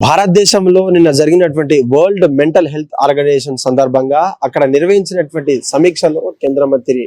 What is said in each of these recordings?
భారతదేశంలో నిన్న జరిగినటువంటి వరల్డ్ మెంటల్ హెల్త్ ఆర్గనైజేషన్ సందర్భంగా అక్కడ నిర్వహించినటువంటి సమీక్షలో కేంద్ర మంత్రి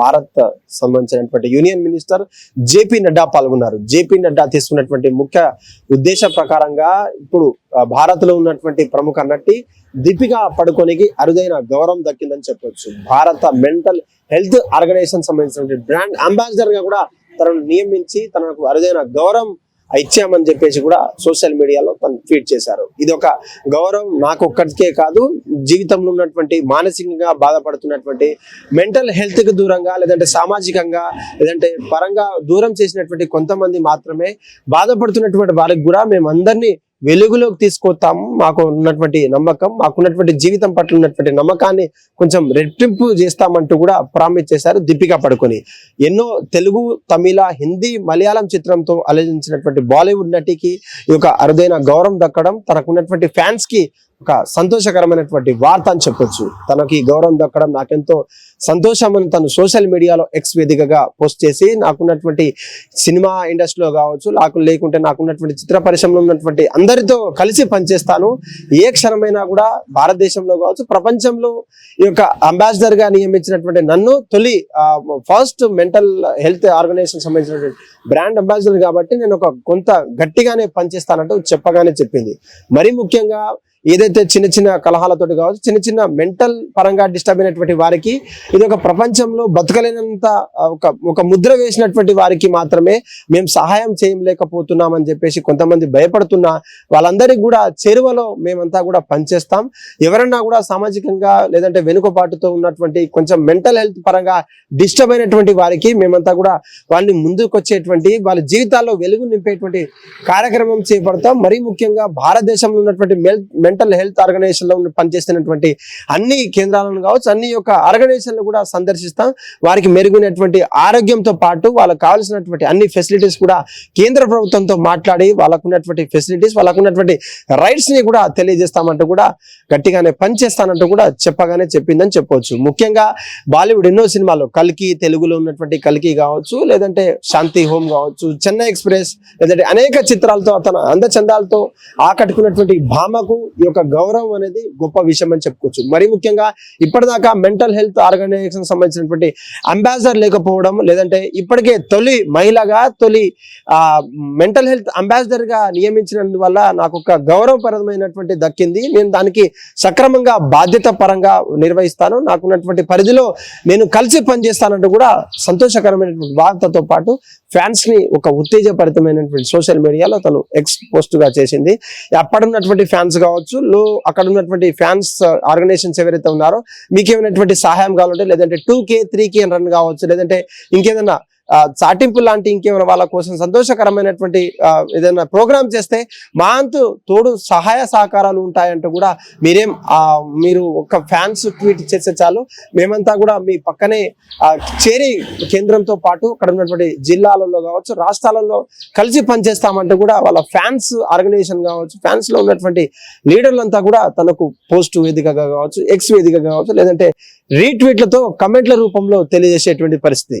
భారత్ సంబంధించినటువంటి యూనియన్ మినిస్టర్ జేపీ నడ్డా పాల్గొన్నారు. జేపీ నడ్డా తీసుకున్నటువంటి ముఖ్య ఉద్దేశ ప్రకారంగా ఇప్పుడు భారత్లో భారత్లో ఉన్నటువంటి ప్రముఖ నటి దీపికా పడుకోనికి అరుదైన గౌరవం దక్కిందని చెప్పొచ్చు. భారత మెంటల్ హెల్త్ ఆర్గనైజేషన్ సంబంధించినటువంటి బ్రాండ్ అంబాసిడర్గా కూడా తనను నియమించి తనకు అరుదైన గౌరవం ఇచ్చామని చెప్పేసి కూడా సోషల్ మీడియాలో తను ట్వీట్ చేశారు. ఇది ఒక గౌరవం నాకు ఒక్కటికే కాదు జీవితంలో ఉన్నటువంటి మానసికంగా బాధపడుతున్నటువంటి మెంటల్ హెల్త్కి దూరంగా లేదంటే సామాజికంగా లేదంటే పరంగా దూరం చేసినటువంటి కొంతమంది మాత్రమే బాధపడుతున్నటువంటి వారికి కూడా మేమందరినీ వెలుగులోకి తీసుకొస్తాము మాకు ఉన్నటువంటి నమ్మకం మాకున్నటువంటి జీవితం పట్ల ఉన్నటువంటి నమ్మకాన్ని కొంచెం రెట్టింపు చేస్తామంటూ కూడా ప్రామిస్ చేశారు దీపికా పడుకొని. ఎన్నో తెలుగు తమిళ హిందీ మలయాళం చిత్రంతో అలజించినటువంటి బాలీవుడ్ నటికి ఈ యొక్క అరుదైన గౌరవం దక్కడం తనకున్నటువంటి ఫ్యాన్స్కి ఒక సంతోషకరమైనటువంటి వార్త అని చెప్పొచ్చు. తనకి గౌరవం దక్కడం నాకెంతో సంతోషం అని తను సోషల్ మీడియాలో ఎక్స్ వేదికగా పోస్ట్ చేసి నాకున్నటువంటి సినిమా ఇండస్ట్రీలో కావచ్చు నాకు లేకుంటే నాకున్నటువంటి చిత్ర పరిశ్రమలో ఉన్నటువంటి అందరితో కలిసి పనిచేస్తాను. ఏ క్షణమైనా కూడా భారతదేశంలో కావచ్చు ప్రపంచంలో ఈ యొక్క అంబాసిడర్గా నియమించినటువంటి నన్ను తొలి ఫస్ట్ మెంటల్ హెల్త్ ఆర్గనైజేషన్ సంబంధించినటువంటి బ్రాండ్ అంబాసిడర్ కాబట్టి నేను ఒక కొంత గట్టిగానే పనిచేస్తానంటూ చెప్పగానే చెప్పింది. మరీ ముఖ్యంగా ఏదైతే చిన్న చిన్న కలహాలతోటి కావచ్చు చిన్న చిన్న మెంటల్ పరంగా డిస్టర్బ్ అయినటువంటి వారికి ఇది ఒక ప్రపంచంలో బతకలేనంత ఒక ఒక ముద్ర వేసినటువంటి వారికి మాత్రమే మేము సహాయం చేయలేకపోతున్నామని చెప్పేసి కొంతమంది భయపడుతున్నా వాళ్ళందరికీ కూడా చేరువలో మేమంతా కూడా పనిచేస్తాం. ఎవరన్నా కూడా సామాజికంగా లేదంటే వెనుకబాటుతో ఉన్నటువంటి కొంచెం మెంటల్ హెల్త్ పరంగా డిస్టర్బ్ అయినటువంటి వారికి మేమంతా కూడా వాళ్ళని ముందుకొచ్చేటువంటి వాళ్ళ జీవితాల్లో వెలుగు నింపేటువంటి కార్యక్రమం చేపడతాం. మరీ ముఖ్యంగా భారతదేశంలో ఉన్నటువంటి మెల్ మెంటల్ హెల్త్ ఆర్గనైజేషన్లో పనిచేస్తున్నటువంటి అన్ని కేంద్రాలను కావచ్చు అన్ని యొక్క ఆర్గనైజేషన్లు కూడా సందర్శిస్తాం. వారికి మెరుగైనటువంటి ఆరోగ్యంతో పాటు వాళ్ళకి కావాల్సినటువంటి అన్ని ఫెసిలిటీస్ కూడా కేంద్ర ప్రభుత్వంతో మాట్లాడి వాళ్ళకున్నటువంటి ఫెసిలిటీస్ వాళ్ళకున్నటువంటి రైట్స్ని రైట్స్ని కూడా తెలియజేస్తామంటూ కూడా గట్టిగానే పనిచేస్తానంటూ కూడా చెప్పగానే చెప్పిందని చెప్పొచ్చు ముఖ్యంగా బాలీవుడ్ ఎన్నో సినిమాలు కల్కి తెలుగులో ఉన్నటువంటి కల్కి కావచ్చు లేదంటే శాంతి హోమ్ కావచ్చు చెన్నై ఎక్స్ప్రెస్ లేదంటే అనేక చిత్రాలతో తన అందచందాలతో ఆకట్టుకున్నటువంటి భామకు యొక్క గౌరవం అనేది గొప్ప విషయం అని చెప్పుకోవచ్చు. మరి ముఖ్యంగా ఇప్పటిదాకా మెంటల్ హెల్త్ ఆర్గనైజేషన్ సంబంధించినటువంటి అంబాసిడర్ లేకపోవడం లేదంటే ఇప్పటికే తొలి మహిళగా తొలి ఆ మెంటల్ హెల్త్ అంబాసిడర్గా నియమించినందువల్ల నాకు ఒక గౌరవపరమైనటువంటి దక్కింది. నేను దానికి సక్రమంగా బాధ్యత పరంగా నిర్వహిస్తాను. నాకున్నటువంటి పరిధిలో నేను కలిసి పనిచేస్తానంటూ కూడా సంతోషకరమైనటువంటి వార్తతో పాటు ఫ్యాన్స్ని ఒక ఉత్తేజపరితమైనటువంటి సోషల్ మీడియాలో తను ఎక్స్ పోస్ట్గా చేసింది. అప్పటి ఉన్నటువంటి ఫ్యాన్స్ కావచ్చు లో అక్కడ ఉన్నటువంటి ఫ్యాన్స్ ఆర్గనైజేషన్స్ ఎవరైతే ఉన్నారో మీకు ఏమైనటువంటి సహాయం కావాలంటే లేదంటే two K three K run కావచ్చు లేదంటే ఇంకేదైనా చాటింపు లాంటి ఇంకేమైనా వాళ్ళ కోసం సంతోషకరమైనటువంటి ఏదైనా ప్రోగ్రామ్ చేస్తే మా అంతు తోడు సహాయ సహకారాలు ఉంటాయంటూ కూడా మీరేం మీరు ఒక ఫ్యాన్స్ ట్వీట్ చేస్తే చాలు. మేమంతా కూడా మీ పక్కనే ఆ, చేరి కేంద్రంతో పాటు అక్కడ ఉన్నటువంటి జిల్లాలలో కావచ్చు రాష్ట్రాలలో కలిసి పనిచేస్తామంటూ కూడా వాళ్ళ ఫ్యాన్స్ ఆర్గనైజేషన్ కావచ్చు ఫ్యాన్స్లో ఉన్నటువంటి లీడర్లంతా కూడా తనకు పోస్ట్ వేదికగా కావచ్చు ఎక్స్ వేదికగా కావచ్చు లేదంటే రీట్వీట్లతో కమెంట్ల రూపంలో తెలియజేసేటువంటి పరిస్థితి.